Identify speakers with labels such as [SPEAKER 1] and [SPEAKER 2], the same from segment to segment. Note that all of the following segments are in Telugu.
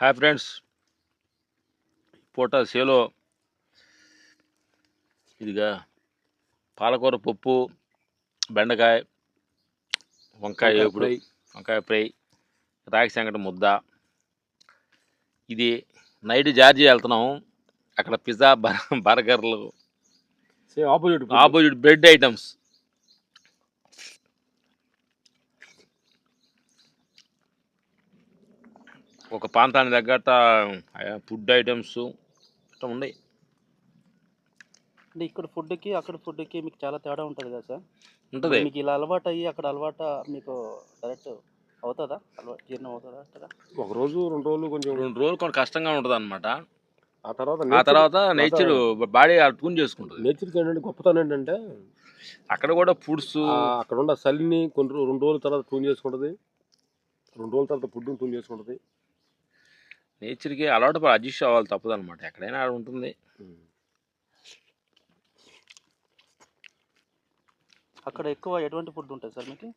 [SPEAKER 1] Hi friends. పూట సేలో ఇదిగా పాలకూర పప్పు బెండకాయ వంకాయ
[SPEAKER 2] ఫ్రై.
[SPEAKER 1] వంకాయ ఫ్రై రాగి సంగటి ముద్ద. ఇది నైట్ జార్జి వెళ్తున్నాం. అక్కడ పిజ్జా బర్- బర్గర్లు
[SPEAKER 2] ఆపోజిట్
[SPEAKER 1] ఆపోజిట్ బ్రెడ్ ఐటమ్స్. ఒక ప్రాంతానికి తగ్గట్ట ఫుడ్ ఐటమ్స్ ఇట్లా ఉన్నాయి.
[SPEAKER 3] అంటే ఇక్కడ ఫుడ్కి అక్కడ ఫుడ్కి మీకు చాలా తేడా ఉంటుంది కదా సార్?
[SPEAKER 1] ఉంటుంది.
[SPEAKER 3] మీకు ఇలా అలవాటు అయ్యి అక్కడ అలవాటు మీకు డైరెక్ట్ అవుతుందా? అలవాటు జీర్ణం అవుతుందా అక్కడ?
[SPEAKER 2] ఒక రోజు రెండు రోజులు కొంచెం
[SPEAKER 1] రెండు రోజులు కొంచెం కష్టంగా ఉంటుంది అనమాట
[SPEAKER 2] ఆ తర్వాత
[SPEAKER 1] ఆ తర్వాత నేచర్ బాడీ ట్యూన్ చేసుకుంటుంది.
[SPEAKER 2] నేచర్ ఏంటంటే గొప్పతనం ఏంటంటే
[SPEAKER 1] అక్కడ కూడా ఫుడ్స్
[SPEAKER 2] అక్కడ ఉన్న చలిని కొన్ని రెండు రోజుల తర్వాత ట్యూన్ చేసుకుంటది. రెండు రోజుల తర్వాత ఫుడ్ ట్యూన్ చేసుకుంటది.
[SPEAKER 1] నేచర్కి అలవాటు అడ్జస్ట్ అవ్వాలి తప్పదు అనమాట ఎక్కడైనా ఆడ ఉంటుంది.
[SPEAKER 3] అక్కడ ఎక్కువ ఎటువంటి ఫుడ్ ఉంటుంది సార్ మీకు?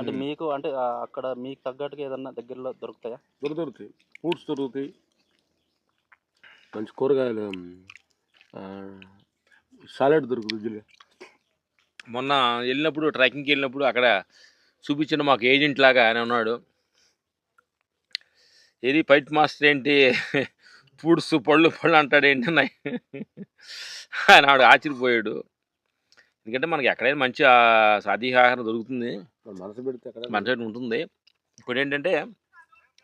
[SPEAKER 3] అంటే మీకు అంటే అక్కడ మీకు తగ్గట్టుగా ఏదన్నా దగ్గరలో దొరుకుతాయా?
[SPEAKER 2] దొరికి దొరుకుతాయి. ఫ్రూట్స్ దొరుకుతాయి. మంచి కూరగాయలు సాలెడ్ దొరుకుతుంది
[SPEAKER 1] మొన్న వెళ్ళినప్పుడు ట్రెక్కింగ్కి వెళ్ళినప్పుడు అక్కడ చూపించిన మాకు ఏజెంట్ లాగా ఆయన ఉన్నాడు. ఏది ఫైట్ మాస్టర్ ఏంటి? ఫుడ్స్ పళ్ళు పళ్ళు అంటాడు ఏంటి అని ఆయన ఆడు ఆశ్చర్యపోయాడు. ఎందుకంటే మనకి ఎక్కడైనా మంచి ఆ, సాధ్యాహారం దొరుకుతుంది.
[SPEAKER 2] మన మనసు పెడితే అక్కడ
[SPEAKER 1] మన సైడ్ ఉంటుంది. ఇప్పుడు ఏంటంటే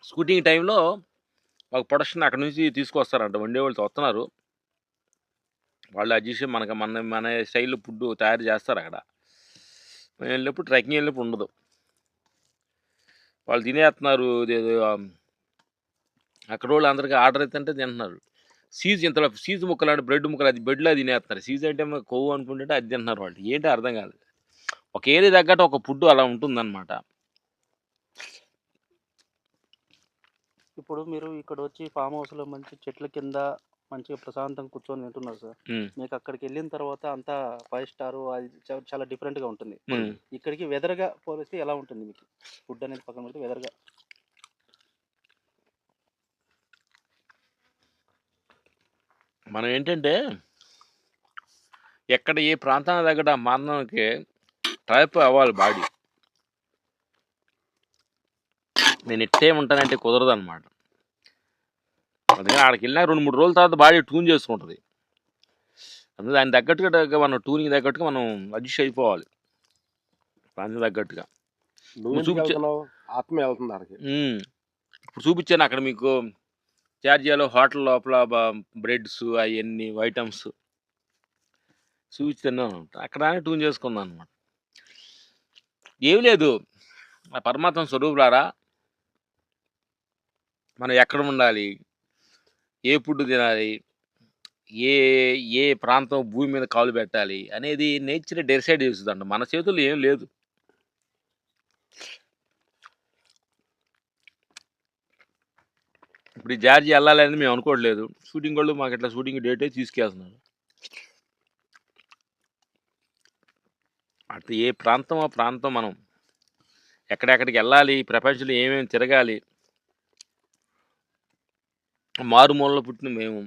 [SPEAKER 1] స్కూటింగ్ టైంలో ఒక ప్రొడక్షన్ అక్కడ నుంచి తీసుకొస్తారంట. వండే వాళ్ళు వస్తున్నారు వాళ్ళు అడ్జస్ట్ మనకి మన మన స్టైల్లో ఫుడ్ తయారు చేస్తారు అక్కడ. వెళ్ళినప్పుడు ట్రెక్కింగ్ వెళ్ళినప్పుడు ఉండదు. వాళ్ళు తినేస్తున్నారు అక్కడ వాళ్ళు అందరికీ ఆర్డర్ అయితే తింటున్నారు. సీజ్ ఇంతలో సీజ్ ముక్కలు అంటే బ్రెడ్ ముక్కలు అది బ్రెడ్లో తినేస్తున్నారు. సీజ్ అంటే కొవ్వు అనుకుంటే అది తింటున్నారు వాళ్ళు. ఏంటి అర్థం కాదు. ఒక ఏరియా తగ్గట్టు ఒక ఫుడ్ అలా ఉంటుందన్నమాట.
[SPEAKER 3] ఇప్పుడు మీరు ఇక్కడ వచ్చి ఫామ్ హౌస్లో మంచి చెట్ల కింద మంచిగా ప్రశాంతంగా కూర్చొని తింటున్నారు సార్. మీకు అక్కడికి వెళ్ళిన తర్వాత అంతా ఫైవ్ స్టార్ అది చాలా డిఫరెంట్గా ఉంటుంది.
[SPEAKER 1] ఉమ్.
[SPEAKER 3] ఇక్కడికి వెదర్గా పోలిస్తే ఎలా ఉంటుంది మీకు? ఫుడ్ అనేది పక్కన పెడితే వెదర్గా?
[SPEAKER 1] మనం ఏంటంటే ఎక్కడ ఏ ప్రాంతానికి తగ్గట్టు ఆ మరణానికి టైప్ అవ్వాలి బాడీ. నేను ఇట్టే ఉంటానంటే కుదరదు అనమాట అందుకని ఆడికి వెళ్ళినా రెండు మూడు రోజుల తర్వాత బాడీ ట్యూన్ చేసుకుంటుంది. అందుకే దాని తగ్గట్టుగా తగ్గ మనం ట్యూనింగ్ తగ్గట్టుగా మనం అడ్జస్ట్ అయిపోవాలి. ప్రాంతం తగ్గట్టుగా. ఇప్పుడు చూపించాను అక్కడ మీకు జార్జియాలో హోటల్ లోపల బ్రెడ్స్ అవన్నీ ఐటమ్స్ చూసి తిన్నాను అక్కడ ట్యూన్ చేసుకున్నాను అనమాట ఏం లేదు. ఆ పరమాత్మ స్వరూపులారా మనం ఎక్కడ ఉండాలి? ఏ ఫుడ్ తినాలి? ఏ ఏ ప్రాంతం భూమి మీద కాలు పెట్టాలి? అనేది నేచర్ డిసైడ్ చేస్తుందంట. మన చేతుల్లో ఏం లేదు. ఇప్పుడు ఈ జార్జి వెళ్ళాలని మేము అనుకోవట్లేదు. షూటింగ్ వాళ్ళు మాకు ఇట్లా షూటింగ్ డేటే తీసుకెళ్తున్నారు. అటు ఏ ప్రాంతం ఆ ప్రాంతం మనం ఎక్కడెక్కడికి వెళ్ళాలి ప్రపంచంలో ఏమేమి తిరగాలి మారుమూలలో పుట్టిన మేము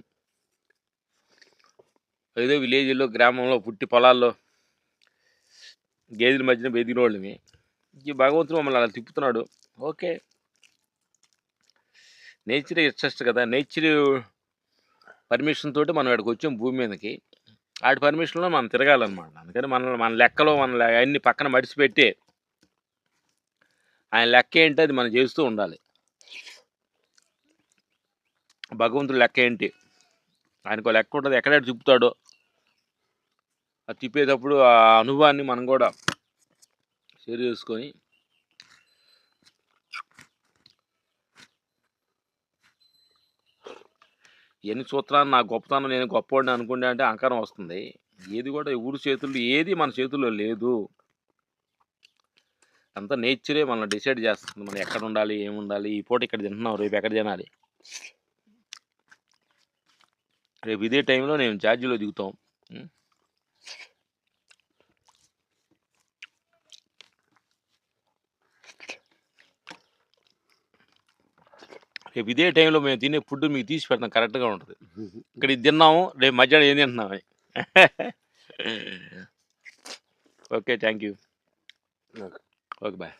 [SPEAKER 1] ఏదో విలేజ్లో గ్రామంలో పుట్టి పొలాల్లో గేదెల మధ్యన బెదిగిన వాళ్ళమే ఈ భగవంతుడు మమ్మల్ని అలా తిప్పుతున్నాడు. ఓకే. నేచర్ ఇచ్చస్ట్ కదా. నేచర్ పర్మిషన్ తోటి మనం ఇక్కడికి వచ్చాం భూమి మీదకి. వాటి పర్మిషన్లో మనం తిరగాలన్నమాట. అందుకని మన మన లెక్కలో మన అన్ని పక్కన మడిచిపెట్టి ఆయన లెక్క ఏంటి అది మనం చేస్తూ ఉండాలి. భగవంతుడు లెక్క ఏంటి? ఆయనకు లెక్క ఉంటుంది. ఎక్కడెక్కడ తిప్పుతాడో అది తిప్పేటప్పుడు ఆ అనుభవాన్ని మనం కూడా షేర్ చేసుకొని ఎన్ని సూత్రాలు నా గొప్పతనం నేను గొప్పవాడిని అనుకుంటే అంటే అహంకారం వస్తుంది. ఏది కూడా ఊరు చేతుల్లో ఏది మన చేతుల్లో లేదు. అంతా నేచరే మనం డిసైడ్ చేస్తుంది. మనం ఎక్కడ ఉండాలి ఏమి ఉండాలి ఈ పూట ఇక్కడ తింటున్నాం రేపు ఎక్కడ తినాలి. రేపు ఇదే టైంలో నేను ఛార్జీలో దిగుతాం. రేపు ఇదే టైంలో మేము తినే ఫుడ్ మీకు తీసి పెడతాం కరెక్ట్గా ఉంటుంది. ఇక్కడ ఇది తిన్నాము రేపు మధ్యాహ్నం ఏం తింటున్నాము okay thank you okay bye.